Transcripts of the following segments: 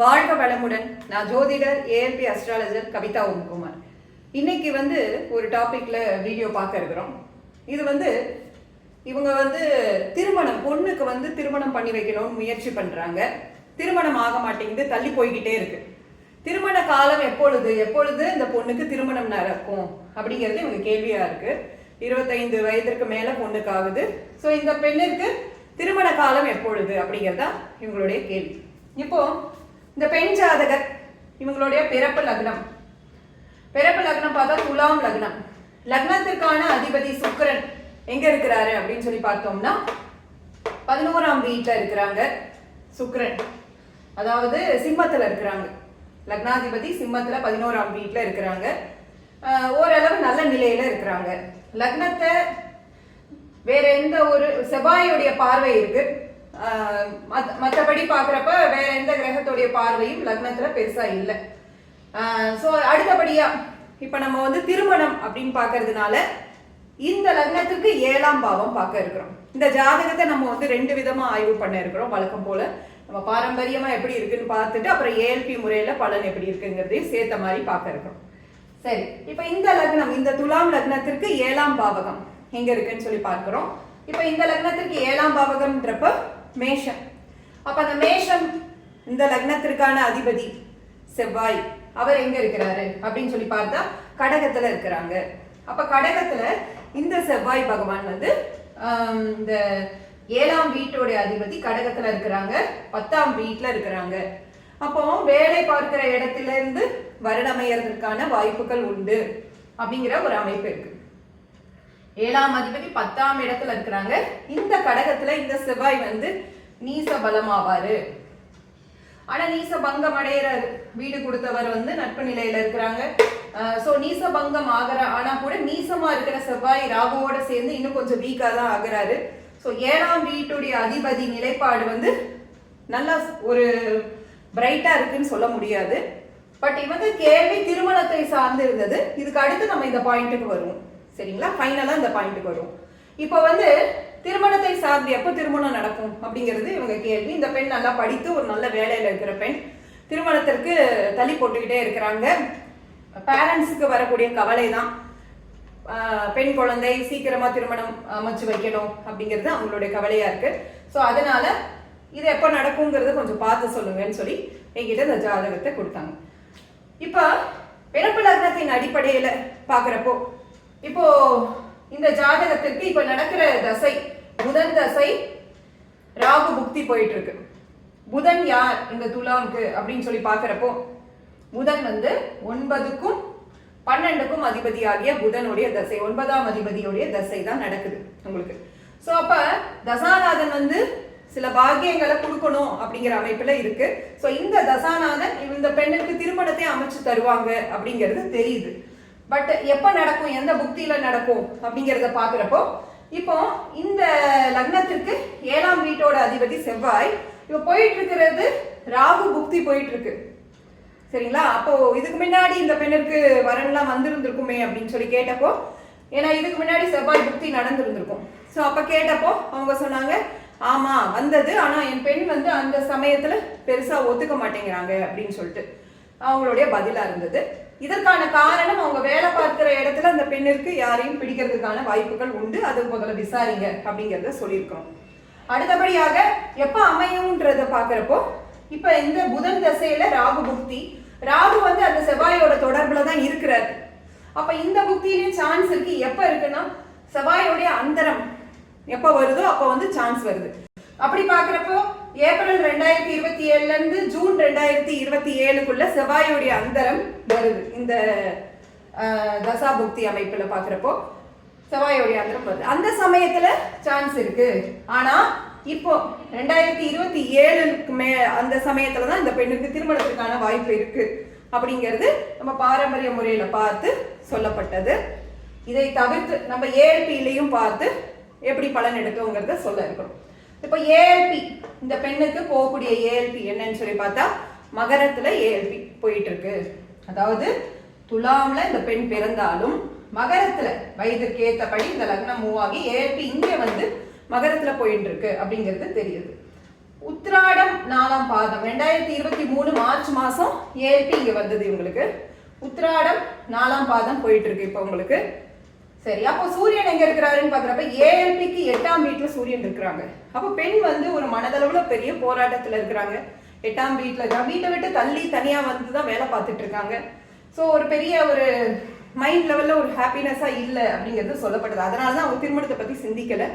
வாழ்க வளமுடன். நான் ஜோதிடர் ஏஎல்பி அஸ்ட்ராலஜர் கவிதா ஓம்குமார். இன்னைக்கு வந்து ஒரு டாபிக்ல வீடியோ பார்க்க இருக்கிறோம். இது வந்து இவங்க வந்து திருமணம் பொண்ணுக்கு வந்து திருமணம் பண்ணி வைக்கணும்னு முயற்சி பண்றாங்க. திருமணம் ஆக மாட்டேங்குது தள்ளி போய்கிட்டே இருக்கு. திருமண காலம் எப்பொழுது எப்பொழுது இந்த பொண்ணுக்கு திருமணம் நடக்கும் அப்படிங்கிறது இவங்க கேள்வியா இருக்கு. இருபத்தைந்து வயதிற்கு மேல பொண்ணுக்கு ஆகுது ஸோ இந்த பெண்ணிற்கு திருமண காலம் எப்பொழுது அப்படிங்கிறதா இவங்களுடைய கேள்வி. இப்போ இந்த பெண் ஜாதகர் இவங்களுடைய பிறப்பு லக்னம். பிறப்பு லக்னம் பார்த்தா துலாம் லக்னம். லக்னத்திற்கான அதிபதி சுக்கரன் எங்க இருக்கிறாரு அப்படின்னு சொல்லி பார்த்தோம்னா பதினோராம் வீட்டில் இருக்கிறாங்க சுக்கரன். அதாவது சிம்மத்தில் இருக்கிறாங்க. லக்னாதிபதி சிம்மத்தில் பதினோராம் வீட்டில் இருக்கிறாங்க. ஓரளவு நல்ல நிலையில இருக்கிறாங்க. லக்னத்தை வேற எந்த ஒரு செவ்வாயுடைய பார்வை இருக்கு. மற்றபடி பார்க்குறப்ப வேற எந்த கிரகத்துடைய பார்வையும் லக்னத்தில் பெருசாக இல்லை. ஸோ அடுத்தபடியாக இப்போ நம்ம வந்து திருமணம் அப்படின்னு பார்க்கறதுனால இந்த லக்னத்துக்கு ஏழாம் பாவம் பார்க்க இருக்கிறோம். இந்த ஜாதகத்தை நம்ம வந்து ரெண்டு விதமாக ஆய்வு பண்ண இருக்கிறோம். வழக்கம் போல் நம்ம பாரம்பரியமாக எப்படி இருக்குன்னு பார்த்துட்டு அப்புறம் ஏஎல்பி முறையில் பலன் எப்படி இருக்குங்கிறதையும் சேர்த்த மாதிரி பார்க்க இருக்கிறோம். சரி இப்போ இந்த லக்னம் இந்த துலாம் லக்னத்திற்கு ஏழாம் பாவகம் எங்கே இருக்குன்னு சொல்லி பார்க்குறோம். இப்போ இந்த லக்னத்திற்கு ஏழாம் பாவகம்ன்றப்ப மேஷம். அப்ப அந்த மேஷம் இந்த லக்னத்திற்கான அதிபதி செவ்வாய் அவர் எங்க இருக்கிறாரு? அப்படின்னு சொல்லி பார்த்தா கடகத்துல இருக்கிறாங்க. அப்ப கடகத்துல இந்த செவ்வாய் பகவான் வந்து இந்த ஏழாம் வீட்டோடைய அதிபதி கடகத்துல இருக்கிறாங்க பத்தாம் வீட்டுல இருக்கிறாங்க. அப்போ வேலை பார்க்கிற இடத்துல இருந்து வருடமையறதுக்கான வாய்ப்புகள் உண்டு அப்படிங்கிற ஒரு அமைப்பு இருக்கு. ஏழாம் அதிபதி பத்தாம் இடத்துல இருக்கிறாங்க. இந்த கடகத்துல இந்த செவ்வாய் வந்து நீச பலமாவாரு ஆனா நீச பங்கம் அடையிற வீடு கொடுத்தவர் வந்து நட்பு நிலையில இருக்கிறாங்க. சோ நீச பங்கம் ஆகிற ஆனா கூட நீசமா இருக்கிற செவ்வாய் ராகுவோட சேர்ந்து இன்னும் கொஞ்சம் வீக்கா தான் ஆகுறாரு. சோ ஏழாம் வீட்டுடைய அதிபதி நிலைப்பாடு வந்து நல்லா ஒரு பிரைட்டா இருக்குன்னு சொல்ல முடியாது. பட் இவங்க கேள்வி திருமணத்தை சார்ந்து இருந்தது. இதுக்கு அடுத்து நம்ம இந்த பாயிண்ட்டுக்கு வருவோம். சரிங்களா? ஃபைனலாக இந்த பாயிண்ட்டுக்கு வரும். இப்போ வந்து திருமணத்தை சார்ந்து எப்போ திருமணம் நடக்கும் அப்படிங்கிறது இவங்க கேள்வி. இந்த பெண் நல்லா படித்து ஒரு நல்ல வேலையில் இருக்கிற பெண் திருமணத்திற்கு தள்ளி போட்டுக்கிட்டே இருக்கிறாங்க. பேரண்ட்ஸுக்கு வரக்கூடிய கவலை தான் பெண் குழந்தை சீக்கிரமா திருமணம் அமைச்சு வைக்கணும் அப்படிங்கிறது அவங்களுடைய கவலையா இருக்கு. ஸோ அதனால இது எப்போ நடக்குங்கிறத கொஞ்சம் பார்த்து சொல்லுங்கன்னு சொல்லி என்கிட்ட இந்த ஜாதகத்தை கொடுத்தாங்க. இப்போ பிறப்பு லக்னத்தின் அடிப்படையில் பார்க்குறப்போ இப்போ இந்த ஜாதகத்திற்கு இப்போ நடக்கிற தசை புதன் தசை ராகு புக்தி போயிட்டு இருக்கு புதன் யார் இந்த துலாம்க்கு அப்படின்னு சொல்லி பார்க்குறப்போ புதன் வந்து ஒன்பதுக்கும் பன்னெண்டுக்கும் அதிபதியாகிய புதனுடைய தசை ஒன்பதாம் அதிபதியுடைய தசை தான் நடக்குது உங்களுக்கு. ஸோ அப்ப தசாநாதன் வந்து சில பாக்கியங்களை கொடுக்கணும் அப்படிங்கிற அமைப்புல இருக்கு. ஸோ இந்த தசாநாதன் இந்த பெண்ணுக்கு திருமணத்தை அமைச்சு தருவாங்க அப்படிங்கிறது தெரியுது. பட் எப்போ நடக்கும் எந்த புக்தியில் நடக்கும் அப்படிங்கிறத பார்க்குறப்போ இப்போ இந்த லக்னத்திற்கு ஏழாம் வீட்டோட அதிபதி செவ்வாய் இப்போ போயிட்டு இருக்கிறது ராகு புக்தி போயிட்டு இருக்கு சரிங்களா? அப்போ இதுக்கு முன்னாடி இந்த பெண்ணிற்கு வரன்லாம் வந்திருந்திருக்குமே அப்படின்னு சொல்லி கேட்டப்போ ஏன்னா இதுக்கு முன்னாடி செவ்வாய் புக்தி நடந்திருந்திருக்கும். ஸோ அப்போ கேட்டப்போ அவங்க சொன்னாங்க ஆமா வந்தது. ஆனால் என் பெண் வந்து அந்த சமயத்தில் பெருசாக ஒத்துக்க மாட்டேங்கிறாங்க அப்படின்னு சொல்லிட்டு அவங்களுடைய பதிலாக இருந்தது. இதற்கான காரணம் அவங்க வேலை பார்க்கிற இடத்துல அந்த பெண்ணிற்கு யாரையும் பிடிக்கிறதுக்கான வாய்ப்புகள் உண்டு. அது முதல்ல விசாரிங்க அப்படிங்கிறத சொல்லியிருக்கோம். அடுத்தபடியாக எப்போ அமையும்ன்றத பார்க்குறப்போ இப்போ இந்த புதன் தசையில ராகு புக்தி. ராகு வந்து அந்த செவ்வாயோட தொடர்பில் தான் இருக்கிறார். அப்போ இந்த புக்தியிலையும் சான்ஸ் இருக்கு. எப்போ இருக்குன்னா செவ்வாயோடைய அந்தரம் எப்போ வருதோ அப்போ வந்து சான்ஸ் வருது. அப்படி பார்க்குறப்போ ஏப்ரல் ரெண்டாயிரத்தி இருபத்தி ஏழுல இருந்து ஜூன் ரெண்டாயிரத்தி இருபத்தி ஏழுக்குள்ள செவ்வாயோடைய அந்தரம் வருது. இந்த தசா புக்தி அமைப்புல பாக்குறப்போ செவ்வாயோடைய அந்தரம் வருது. அந்த சமயத்துல சான்ஸ் இருக்கு. ஆனா இப்போ ரெண்டாயிரத்தி இருபத்தி ஏழுக்கு மே அந்த சமயத்தில் தான் இந்த பெண்ணுக்கு திருமணத்துக்கான வாய்ப்பு இருக்கு. அப்படிங்கிறது நம்ம பாரம்பரிய முறையில பார்த்து சொல்லப்பட்டது. இதை தவிர்த்து நம்ம ஏஎல்பிலையும் பார்த்து எப்படி பலன் எடுக்கோங்கிறத சொல்ல இருக்கிறோம் இப்போ ஏஎல்பி இந்த பெண்ணுக்கு போகக்கூடிய ஏஎல்பி என்னன்னு சொல்லி பார்த்தா மகரத்துல ஏஎல்பி போயிட்டு இருக்கு அதாவது துலாம்ல இந்த பெண் பிறந்தாலும் மகரத்துல வயதுக்கு ஏத்தபடி இந்த லக்னம் மூவ் ஆகி ஏஎல்பி இங்க வந்து மகரத்துல போயிட்டு இருக்கு அப்படிங்கிறது தெரியுது. உத்ராடம் நாலாம் பாதம் ரெண்டாயிரத்தி இருபத்தி மூணு மார்ச் மாசம் ஏஎல்பி இங்க வந்தது இவங்களுக்கு. உத்ராடம் நாலாம் பாதம் போயிட்டு இருக்கு இப்போ உங்களுக்கு. சரி அப்போ சூரியன் எங்க இருக்கிறாருன்னு பாக்குறப்ப ஏஎல்பிக்கு எட்டாம் வீட்டுல சூரியன் இருக்கிறாங்க. அப்போ பெண் வந்து ஒரு மனதளவுல பெரிய போராட்டத்துல இருக்கிறாங்க. எட்டாம் வீட்டுல இருக்காங்க வீட்டை விட்டு தள்ளி தனியா வந்து தான் வேலை பார்த்துட்டு இருக்காங்க. ஸோ ஒரு பெரிய ஒரு மைண்ட் லெவல்ல ஒரு ஹாப்பினஸா இல்லை அப்படிங்கிறது சொல்லப்படுது அதனால தான் அவங்க திருமணத்தை பத்தி சிந்திக்கல.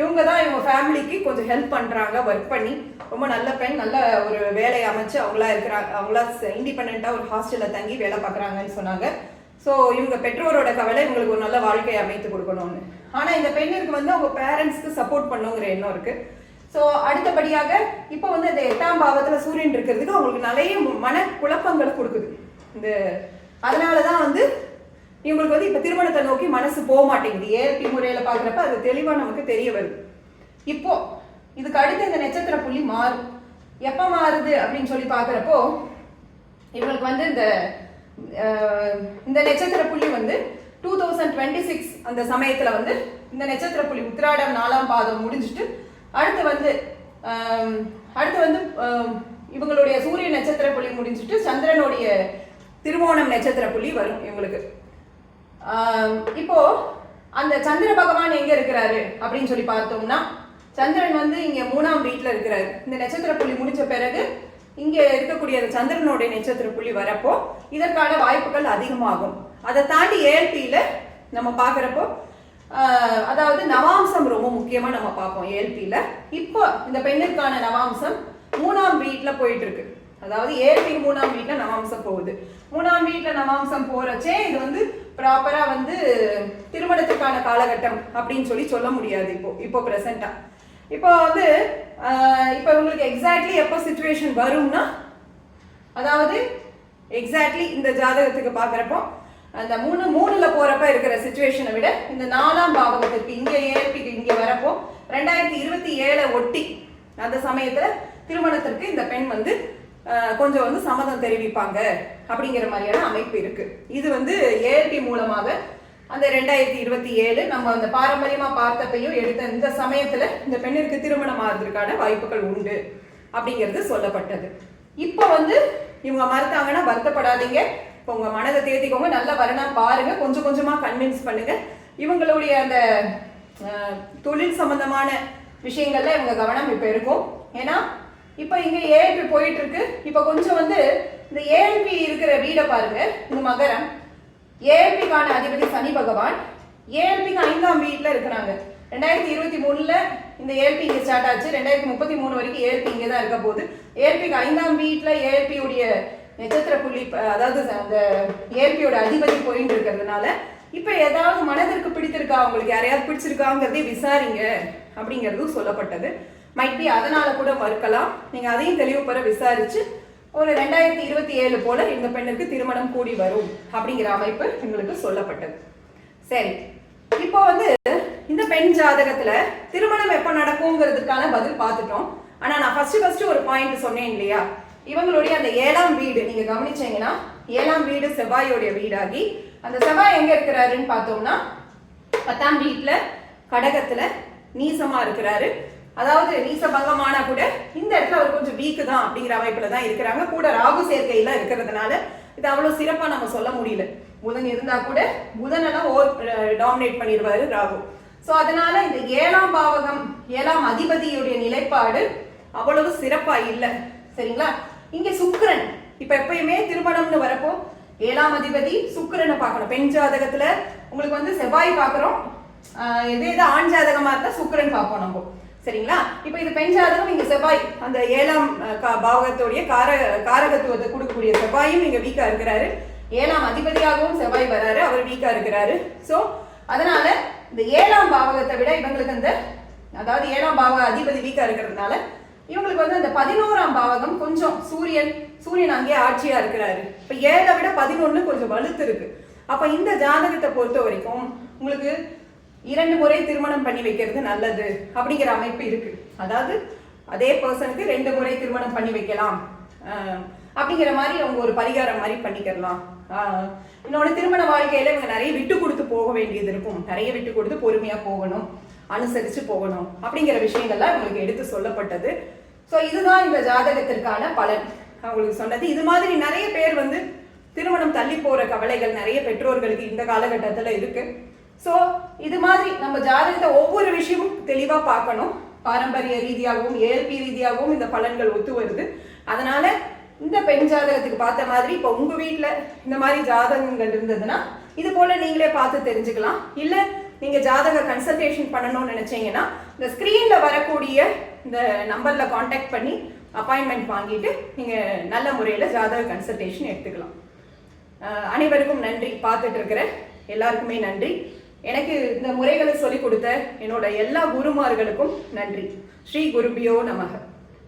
இவங்க தான் இவங்க ஃபேமிலிக்கு கொஞ்சம் ஹெல்ப் பண்றாங்க ஒர்க் பண்ணி. ரொம்ப நல்ல பெண் நல்ல ஒரு வேலையை அமைச்சு அவங்களா இருக்கிறாங்க அவங்களா இண்டிபெண்டா ஒரு ஹாஸ்டல்ல தங்கி வேலை பார்க்குறாங்கன்னு சொன்னாங்க. ஸோ இவங்க பெற்றோரோட கவலை இவங்களுக்கு ஒரு நல்ல வாழ்க்கையை அமைத்து கொடுக்கணும்னு. ஆனால் இந்த பெண்ணிற்கு வந்து அவங்க பேரண்ட்ஸ்க்கு சப்போர்ட் பண்ணுங்கிற எண்ணம் இருக்கு. ஸோ அடுத்தபடியாக இப்போ வந்து இந்த எட்டாம் பாவத்தில் சூரியன் இருக்கிறதுக்கு அவங்களுக்கு நிறைய மன குழப்பங்களை கொடுக்குது. இந்த அதனால தான் வந்து இவங்களுக்கு வந்து இப்போ திருமணத்தை நோக்கி மனசு போக மாட்டேங்குது. ஏற்பி முறையில் பார்க்குறப்ப அது தெளிவாக நமக்கு தெரிய வருது. இப்போ இதுக்கு அடுத்து இந்த நட்சத்திர புள்ளி மாறும். எப்போ மாறுது அப்படின்னு சொல்லி பார்க்குறப்போ இவங்களுக்கு வந்து இந்த இந்த நட்சத்திர புள்ளி வந்து டூ தௌசண்ட் டுவெண்ட்டி சிக்ஸ் அந்த சமயத்தில் வந்து இந்த நட்சத்திர புள்ளி உத்திராடம் நாலாம் பாதம் முடிஞ்சிட்டு அடுத்து வந்து அடுத்து வந்து இவங்களுடைய சூரிய நட்சத்திர புள்ளி முடிஞ்சிட்டு சந்திரனுடைய திருவோணம் நட்சத்திர புள்ளி வரும் இவங்களுக்கு. இப்போ அந்த சந்திர பகவான் எங்க இருக்கிறாரு அப்படின்னு சொல்லி பார்த்தோம்னா சந்திரன் வந்து இங்க மூணாம் வீட்டில் இருக்கிறாரு. இந்த நட்சத்திர புள்ளி முடிஞ்ச பிறகு இங்கே இருக்கக்கூடிய அந்த சந்திரனுடைய நட்சத்திர புள்ளி வரப்போ இதற்கான வாய்ப்புகள் அதிகமாகும். அதை தாண்டி ஏழ்பியில் நம்ம பார்க்குறப்போ அதாவது நவாம்சம் ரொம்ப முக்கியமாக நம்ம பார்ப்போம் ஏழ்பியில் இப்போ இந்த பெண்ணிற்கான நவாம்சம் மூணாம் வீட்டில் போயிட்டு இருக்கு அதாவது ஏழ்பி மூணாம் வீட்டில் நவாம்சம் போகுது. மூணாம் வீட்டில் நவாம்சம் போகிறச்சே இது வந்து ப்ராப்பராக வந்து திருமணத்துக்கான காலகட்டம் அப்படின்னு சொல்லி சொல்ல முடியாது இப்போ இப்போ ப்ரெசண்ட்டாக இப்போ வந்து இப்போ உங்களுக்கு எக்ஸாக்ட்லி எப்போ சுச்சுவேஷன் வரும்னா அதாவது எக்ஸாக்ட்லி இந்த ஜாதகத்துக்கு பார்க்குறப்போ அந்த மூணு மூணுல போறப்ப இருக்கிற சுச்சுவேஷனை விட இந்த நாலாம் பாவகத்துக்கு இங்கே ஏற்பிக்கு இங்கே வரப்போ ரெண்டாயிரத்தி இருபத்தி ஏழை ஒட்டி அந்த சமயத்துல திருமணத்திற்கு இந்த பெண் வந்து கொஞ்சம் வந்து சம்மதம் தெரிவிப்பாங்க அப்படிங்கிற மாதிரியான அமைப்பு இருக்கு. இது வந்து ஏற்பி மூலமாக அந்த ரெண்டாயிரத்தி இருபத்தி ஏழு நம்ம அந்த பாரம்பரியமா பார்த்தப்பையும் எடுத்த இந்த சமயத்துல இந்த பெண்ணிற்கு திருமணம் ஆகிறதுக்கான வாய்ப்புகள் உண்டு அப்படிங்கிறது சொல்லப்பட்டது. இப்போ வந்து இவங்க மறுத்தாங்கன்னா வருத்தப்படாதீங்க. இப்போ உங்க மனதை தேத்திக்கோங்க. நல்லா வரனா பாருங்க. கொஞ்சம் கொஞ்சமா கன்வின்ஸ் பண்ணுங்க. இவங்களுடைய அந்த தொழில் சம்பந்தமான விஷயங்கள்ல இவங்க கவனம் இப்போ இருக்கும். ஏன்னா இப்போ இங்க ஏஎல்பி போயிட்டு இருக்கு. இப்போ கொஞ்சம் வந்து இந்த ஏஎல்பி இருக்கிற வீடை பாருங்க. இந்த மகரம். ஏஎல்பிக்கான அதிபதி சனி பகவான். ஏஎல்பிக்கு ஐந்தாம் வீட்டில் இருக்கிறாங்க. ரெண்டாயிரத்தி இருபத்தி மூணுல இந்த ஏஎல்பி இங்கே ஸ்டார்ட் ஆச்சு. ரெண்டாயிரத்தி முப்பத்தி மூணு வரைக்கும் ஏஎல்பி இங்கே தான் இருக்க போகுது. ஏஎல்பிக்கு ஐந்தாம் வீட்டில் ஏஎல்பியுடைய நட்சத்திர புள்ளி அதாவது அந்த ஏஎல்பியோட அதிபதி போயிட்டு இருக்கிறதுனால இப்போ ஏதாவது மனதிற்கு பிடித்திருக்கா? உங்களுக்கு யாரையாவது பிடிச்சிருக்காங்கிறதே விசாரிங்க அப்படிங்கிறதும் சொல்லப்பட்டது. மைட் பி அதனால கூட மறுக்கலாம். நீங்கள் அதையும் தெளிவு பெற விசாரிச்சு ஒரு ரெண்டாயிரத்தி இருபத்தி ஏழு போல இந்த பெண்ணுக்கு திருமணம் கூடி வரும் அப்படிங்கிற அமைப்பு எங்களுக்கு சொல்லப்பட்டது. சரி இப்போ வந்து இந்த பெண் ஜாதகத்துல திருமணம் எப்போ நடக்குங்கிறதுக்கான பதில் பார்த்துட்டோம். ஆனா நான் ஃபர்ஸ்ட் ஃபர்ஸ்ட் ஒரு பாயிண்ட் சொன்னேன் இல்லையா? இவங்களுடைய அந்த ஏழாம் வீடு நீங்க கவனிச்சீங்கன்னா ஏழாம் வீடு செவ்வாயோடைய வீடாகி அந்த செவ்வாய் எங்க இருக்கிறாருன்னு பார்த்தோம்னா பத்தாம் வீட்டுல கடகத்துல நீசமா இருக்கிறாரு. அதாவது நீச பங்கமானா கூட இந்த இடத்துல அவர் கொஞ்சம் வீக்கு தான் அப்படிங்கிற அமைப்புல தான் இருக்கிறாங்க. கூட ராகு சேர்க்கையில இருக்கிறதுனால இது அவ்வளவு சிறப்பா நம்ம சொல்ல முடியல. புதன் இருந்தா கூட புதனெல்லாம் ஓர் டாமினேட் பண்ணிடுவாரு ராகு. ஸோ அதனால இந்த ஏழாம் பாவகம் ஏழாம் அதிபதியுடைய நிலைப்பாடு அவ்வளவு சிறப்பா இல்லை. சரிங்களா? இங்க சுக்கரன் இப்ப எப்பயுமே திருமணம்னு வரப்போ ஏழாம் அதிபதி சுக்கரனை பார்க்கணும். பெண் ஜாதகத்துல உங்களுக்கு வந்து செவ்வாய் பார்க்குறோம். எது இதே இது ஆண் ஜாதகமா இருந்தா சுக்கிரன் பார்ப்போம் நம்ம. சரிங்களா? இப்போ இது பெண் ஜாதகம் செவ்வாய் அந்த ஏழாம் கா- பாவகத்துடைய கார காரகத்துவத்தை கொடுக்கக்கூடிய செவ்வாயும் இங்க வீக்கா இருக்கிறாரு. ஏழாம் அதிபதியாகவும் செவ்வாய் வராரு அவர் வீக்கா இருக்கிறாரு. சோ அதனால இந்த ஏழாம் பாவகத்தை விட இவங்களுக்கு அந்த அதாவது ஏழாம் பாவக அதிபதி வீக்கா இருக்கிறதுனால இவங்களுக்கு வந்து அந்த பதினோராம் பாவகம் கொஞ்சம் சூரியன் சூரியன் அங்கேயே ஆட்சியா இருக்கிறாரு. இப்ப ஏழை விட பதினொன்னு கொஞ்சம் வலுத்து இருக்கு. அப்ப இந்த ஜாதகத்தை பொறுத்த வரைக்கும் உங்களுக்கு இரண்டு முறை திருமணம் பண்ணி வைக்கிறது நல்லது அப்படிங்கிற அமைப்பு இருக்கு. அதாவது அதே பர்சனுக்கு ரெண்டு முறை திருமணம் பண்ணி வைக்கலாம். அப்படிங்கிற மாதிரி அவங்க ஒரு பரிகாரம் மாதிரி பண்ணிக்கிறலாம் இன்னொன்று திருமண வாழ்க்கையில இவங்க நிறைய விட்டு கொடுத்து போக வேண்டியது இருக்கும். நிறைய விட்டு கொடுத்து பொறுமையா போகணும் அனுசரிச்சு போகணும் அப்படிங்கிற விஷயங்கள்லாம் இவங்களுக்கு எடுத்து சொல்லப்பட்டது. ஸோ இதுதான் இந்த ஜாதகத்திற்கான பலன். அவங்களுக்கு சொன்னது இது மாதிரி நிறைய பேர் வந்து திருமணம் தள்ளி போற கவலைகள் நிறைய பெற்றோர்களுக்கு இந்த காலகட்டத்தில் இருக்கு. ஸோ இது மாதிரி நம்ம ஜாதகத்தை ஒவ்வொரு விஷயமும் தெளிவாக பார்க்கணும். பாரம்பரிய ரீதியாகவும் இயல்பி ரீதியாகவும் இந்த பலன்கள் ஒத்து வருது. அதனால இந்த பெண் ஜாதகத்துக்கு பார்த்த மாதிரி இப்போ உங்கள் வீட்டில் இந்த மாதிரி ஜாதகங்கள் இருந்ததுன்னா இது போல நீங்களே பார்த்து தெரிஞ்சுக்கலாம். இல்லை நீங்கள் ஜாதக கன்சல்டேஷன் பண்ணணும்னு நினச்சிங்கன்னா இந்த ஸ்க்ரீனில் வரக்கூடிய இந்த நம்பரில் காண்டாக்ட் பண்ணி அப்பாயின்மெண்ட் வாங்கிட்டு நீங்கள் நல்ல முறையில் ஜாதக கன்சல்டேஷன் எடுத்துக்கலாம். அனைவருக்கும் நன்றி. பார்த்துட்டு இருக்கிற எல்லாருக்குமே நன்றி. எனக்கு இந்த முறைகளை சொல்லிக் கொடுத்த என்னோட எல்லா குருமார்களுக்கும் நன்றி. ஸ்ரீ குருபியோ நமக.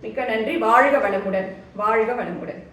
மிக்க நன்றி. வாழ்க வளமுடன். வாழ்க வளமுடன்.